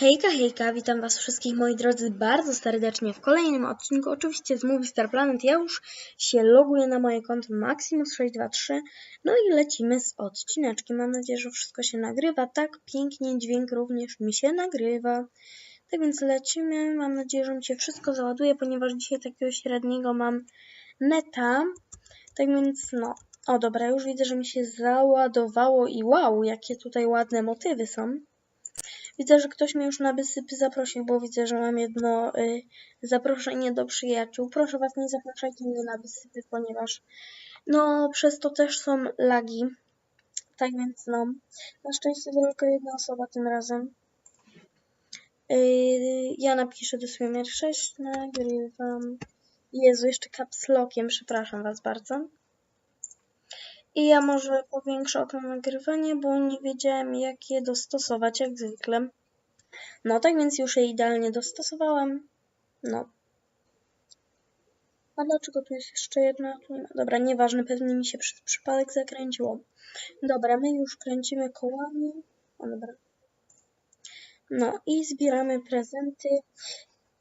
Hejka, hejka, witam was wszystkich moi drodzy bardzo serdecznie w kolejnym odcinku, oczywiście z Movie Star Planet. Ja już się loguję na moje konto Maximus623, no i lecimy z odcineczkiem. Mam nadzieję, że wszystko się nagrywa, tak pięknie, dźwięk również mi się nagrywa. Tak więc lecimy, mam nadzieję, że mi się wszystko załaduje, ponieważ dzisiaj takiego średniego mam neta. Tak więc no, o dobra, już widzę, że mi się załadowało i wow, jakie tutaj ładne motywy są. Widzę, że ktoś mnie już na wysypy zaprosił, bo widzę, że mam jedno y, zaproszenie do przyjaciół. Proszę Was, nie zapraszajcie mnie na wysypy, ponieważ no przez to też są lagi. Tak więc no, na szczęście tylko jedna osoba tym razem. Yy, ja napiszę do Swimmer 6, nagrywam. Jezu, jeszcze kapslokiem, przepraszam Was bardzo. I ja może powiększę okno nagrywania, bo nie wiedziałem jak je dostosować jak zwykle. No tak więc już je idealnie dostosowałem. No. A dlaczego tu jest jeszcze jedna? Dobra, nieważne, pewnie mi się przez przypadek zakręciło. Dobra, my już kręcimy kołami. O, dobra. No i zbieramy prezenty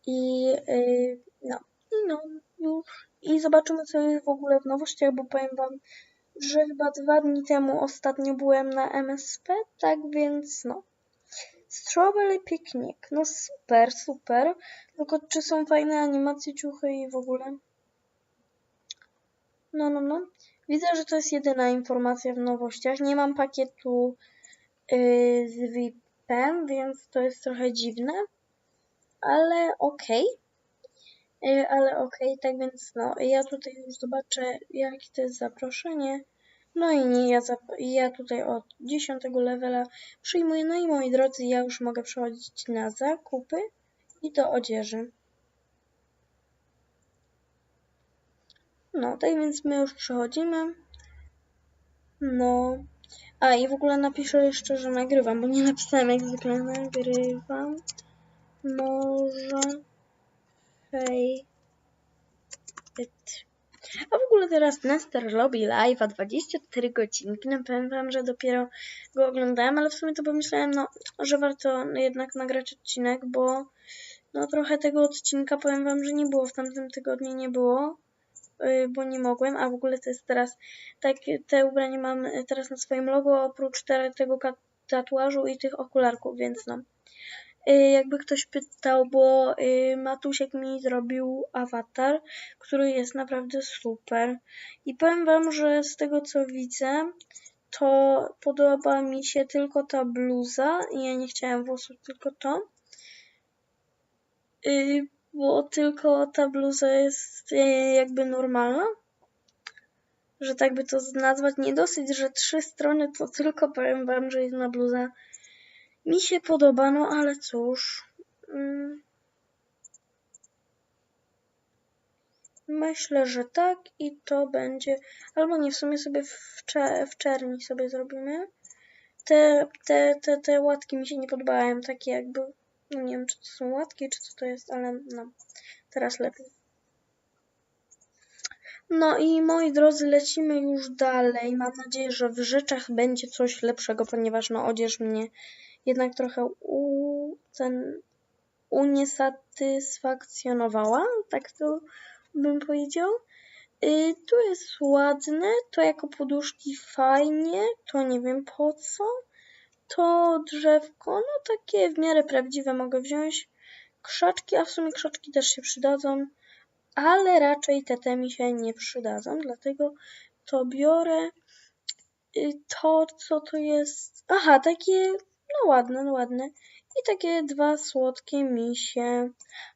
i yy, no, i no, już. I zobaczymy co jest w ogóle w nowościach, bo powiem wam, że chyba dwa dni temu ostatnio byłem na MSP, tak więc no. Strawberry Picnic, no super, super. Tylko czy są fajne animacje, ciuchy i w ogóle? No, no, no. Widzę, że to jest jedyna informacja w nowościach. Nie mam pakietu yy, z VIP-em, więc to jest trochę dziwne. Ale okej. Okay. Yy, ale okej, okay, tak więc no. Ja tutaj już zobaczę, jakie to jest zaproszenie. No i nie, ja, ja tutaj od 10 levela przyjmuję. No i moi drodzy, ja już mogę przechodzić na zakupy i do odzieży. No, tak więc my już przechodzimy. No. A i w ogóle napiszę jeszcze, że nagrywam, bo nie napisałem jak zwykle nagrywam. Może. Hej. A w ogóle teraz Nester robi live'a 24 godzinki. No powiem wam, że dopiero go oglądałem, ale w sumie to pomyślałem, no, że warto jednak nagrać odcinek, bo no trochę tego odcinka powiem wam, że nie było w tamtym tygodniu, nie było, yy, bo nie mogłem, a w ogóle to jest teraz, tak, te ubrania mam teraz na swoim logo, oprócz tego tatuażu i tych okularków, więc no. Y, jakby ktoś pytał, bo y, Matusiek mi zrobił awatar, który jest naprawdę super. I powiem wam, że z tego co widzę, to podoba mi się tylko ta bluza. Ja nie chciałem włosów, tylko to. Y, bo tylko ta bluza jest jakby normalna. Że tak by to nazwać. Nie dosyć, że trzy strony, to tylko powiem wam, że jedna bluza mi się podoba, no ale cóż. Mm. Myślę, że tak i to będzie. Albo nie, w sumie sobie w, cze w czerni sobie zrobimy. Te, te, te, te łatki mi się nie podobają, takie jakby. No nie wiem, czy to są łatki, czy co to jest, ale no. Teraz lepiej. No i moi drodzy, lecimy już dalej. Mam nadzieję, że w rzeczach będzie coś lepszego, ponieważ no odzież mnie jednak trochę u, ten, uniesatysfakcjonowała, tak to bym powiedział. Y, tu jest ładne, to jako poduszki fajnie, to nie wiem po co. To drzewko, no takie w miarę prawdziwe mogę wziąć. Krzaczki, a w sumie krzaczki też się przydadzą, ale raczej te mi się nie przydadzą, dlatego to biorę. Y, to, co to jest? Aha, takie no ładne, no ładne. I takie dwa słodkie misie.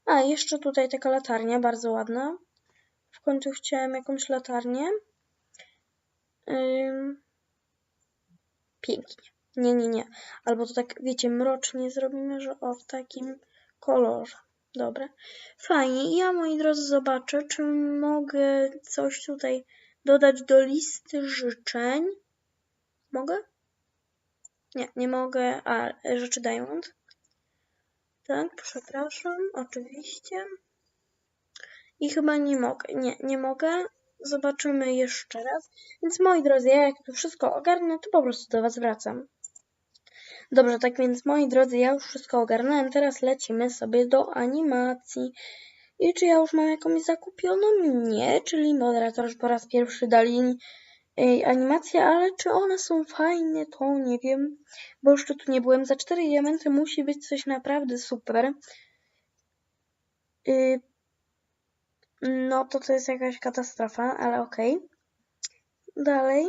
A, jeszcze tutaj taka latarnia, bardzo ładna. W końcu chciałem jakąś latarnię. Ym... Pięknie. Nie, nie, nie. Albo to tak, wiecie, mrocznie zrobimy, że o, w takim kolorze. Dobra. Fajnie. Ja, moi drodzy, zobaczę, czy mogę coś tutaj dodać do listy życzeń. Mogę? Nie, nie mogę. A, rzeczy Diamond. Tak, przepraszam, oczywiście. I chyba nie mogę. Nie, nie mogę. Zobaczymy jeszcze raz. Więc moi drodzy, ja jak to wszystko ogarnę, to po prostu do Was wracam. Dobrze, tak więc moi drodzy, ja już wszystko ogarnąłem. Teraz lecimy sobie do animacji. I czy ja już mam jakąś zakupioną? Nie, czyli moderatorzy po raz pierwszy dali ej, animacje, ale czy one są fajne, to nie wiem, bo jeszcze tu nie byłem. Za 4 diamenty musi być coś naprawdę super. Yy, no to to jest jakaś katastrofa, ale okej. Okay. Dalej.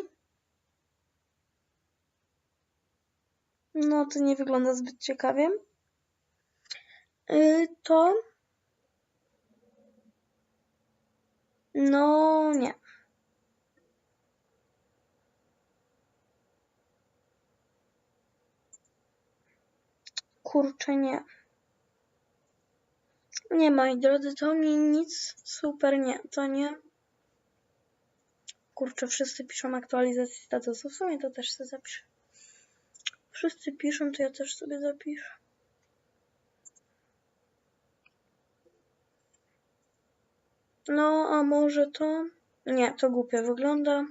No to nie wygląda zbyt ciekawie. Yy, to... No nie. Kurczę, nie. Nie, moi drodzy, to mi nic super nie, to nie. Kurczę, wszyscy piszą aktualizację statusu, w sumie to też sobie zapiszę. Wszyscy piszą, to ja też sobie zapiszę. No, a może to... Nie, to głupio wygląda.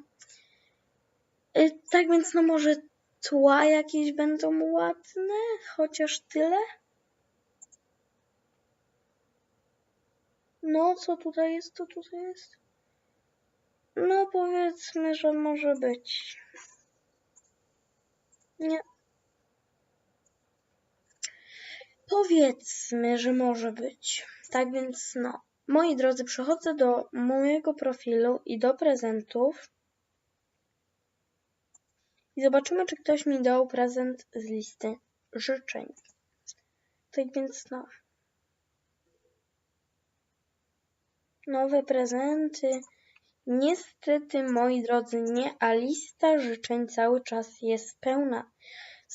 Y, tak więc, no może tła jakieś będą ładne, chociaż tyle. No, co tutaj jest, co tutaj jest? No, powiedzmy, że może być. Nie. Powiedzmy, że może być. Tak więc, no. Moi drodzy, przechodzę do mojego profilu i do prezentów. I zobaczymy, czy ktoś mi dał prezent z listy życzeń. Tak więc, no. Nowe prezenty. Niestety, moi drodzy, nie, a lista życzeń cały czas jest pełna.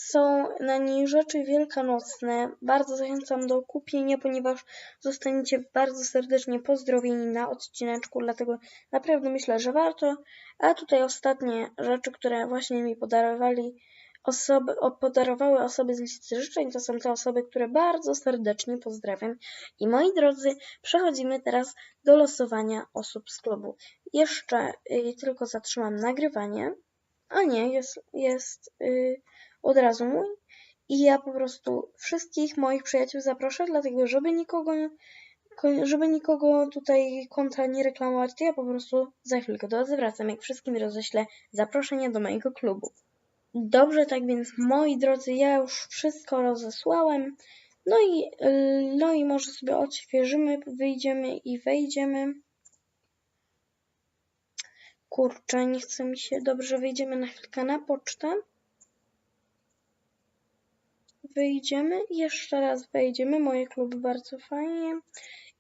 Są na niej rzeczy wielkanocne. Bardzo zachęcam do kupienia, ponieważ zostaniecie bardzo serdecznie pozdrowieni na odcineczku, dlatego naprawdę myślę, że warto. A tutaj ostatnie rzeczy, które właśnie mi podarowali osoby, podarowały osoby z listy życzeń, to są te osoby, które bardzo serdecznie pozdrawiam. I moi drodzy, przechodzimy teraz do losowania osób z klubu. Jeszcze y, tylko zatrzymam nagrywanie. A nie, jest, jest y, od razu mój. I ja po prostu wszystkich moich przyjaciół zaproszę, dlatego żeby nikogo, żeby nikogo tutaj konta nie reklamować, to ja po prostu za chwilkę do Was wracam, jak wszystkim roześlę zaproszenie do mojego klubu. Dobrze, tak więc moi drodzy, ja już wszystko rozesłałem. No i, no i może sobie odświeżymy, wyjdziemy i wejdziemy. Kurczę, nie chce mi się. Dobrze, wejdziemy na chwilkę na pocztę. Wyjdziemy jeszcze raz wejdziemy. Moje kluby bardzo fajnie.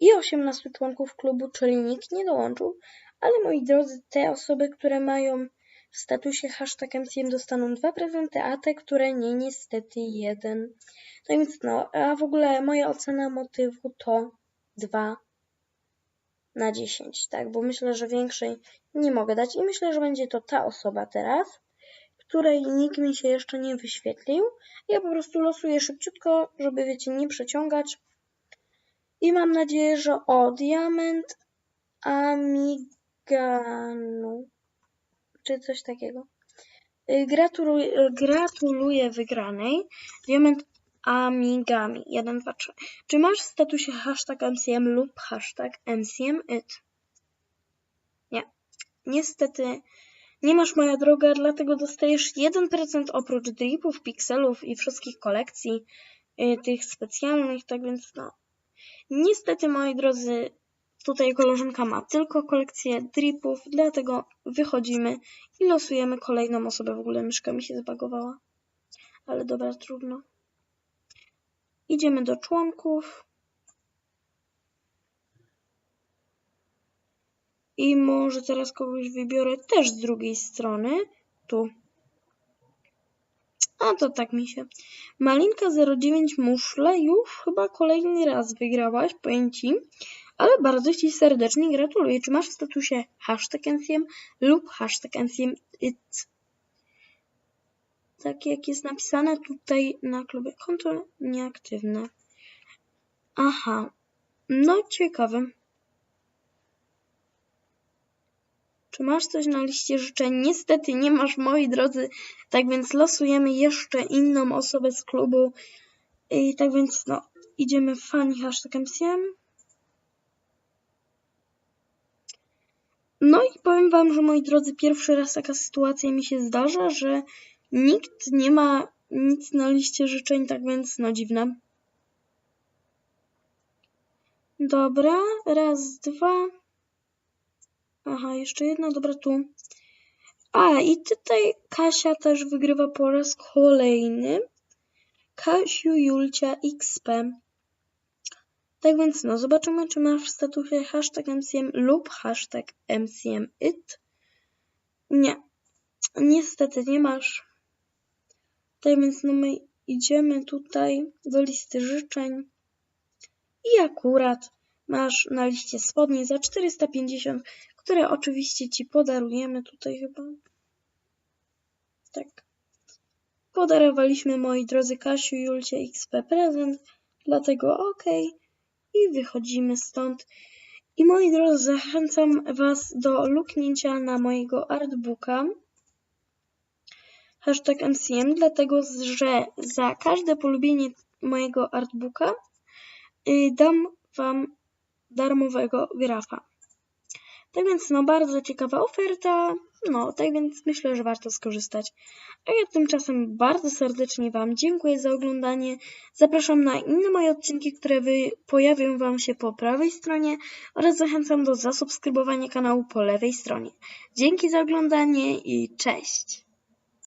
I 18 członków klubu, czyli nikt nie dołączył. Ale moi drodzy, te osoby, które mają w statusie hashtag MCM dostaną dwa prezenty, a te, które nie, niestety jeden. No więc no, a w ogóle moja ocena motywu to 2 na 10, tak, bo myślę, że większej nie mogę dać i myślę, że będzie to ta osoba teraz, której nikt mi się jeszcze nie wyświetlił. Ja po prostu losuję szybciutko, żeby wiecie, nie przeciągać. I mam nadzieję, że o diament Amiganu czy coś takiego. Y, gratuluję, gratuluję wygranej. Diament Amigami 1, 2, 3. Czy masz w statusie hashtag MCM lub hashtag MCMIT? Nie. Niestety nie masz moja droga, dlatego dostajesz 1% oprócz dripów, pikselów i wszystkich kolekcji y, tych specjalnych, tak więc no. Niestety, moi drodzy, Tutaj koleżanka ma tylko kolekcję dripów, dlatego wychodzimy i losujemy kolejną osobę. W ogóle myszka mi się zbagowała. Ale dobra, trudno. Idziemy do członków. I może teraz kogoś wybiorę też z drugiej strony. Tu. A to tak mi się. Malinka 09 muszle już chyba kolejny raz wygrałaś, powiem Ci ale bardzo Ci serdecznie gratuluję. Czy masz w statusie hashtag NCM lub hashtag NCM IT? Tak jak jest napisane tutaj na klubie. Konto nieaktywne. Aha. No ciekawe. Czy masz coś na liście życzeń? Niestety nie masz, moi drodzy. Tak więc losujemy jeszcze inną osobę z klubu. I tak więc no, idziemy fani hashtag MCM. No i powiem wam, że moi drodzy, pierwszy raz taka sytuacja mi się zdarza, że nikt nie ma nic na liście życzeń, tak więc no dziwne. Dobra, raz, dwa. Aha, jeszcze jedna, dobra, tu. A, i tutaj Kasia też wygrywa po raz kolejny. Kasiu Julcia XP. Tak więc no, zobaczymy, czy masz w statusie hashtag MCM lub hashtag MCMIT. Nie, niestety nie masz. Tak więc no my idziemy tutaj do listy życzeń i akurat masz na liście spodnie za 450, które oczywiście Ci podarujemy tutaj chyba. Tak. Podarowaliśmy moi drodzy Kasiu, Julcie XP prezent, dlatego ok. I wychodzimy stąd. I moi drodzy, zachęcam Was do luknięcia na mojego artbooka hashtag MCM, dlatego że za każde polubienie mojego artbooka yy, dam Wam darmowego grafa. Tak więc no bardzo ciekawa oferta, no tak więc myślę, że warto skorzystać. A ja tymczasem bardzo serdecznie Wam dziękuję za oglądanie. Zapraszam na inne moje odcinki, które wy pojawią Wam się po prawej stronie oraz zachęcam do zasubskrybowania kanału po lewej stronie. Dzięki za oglądanie i cześć!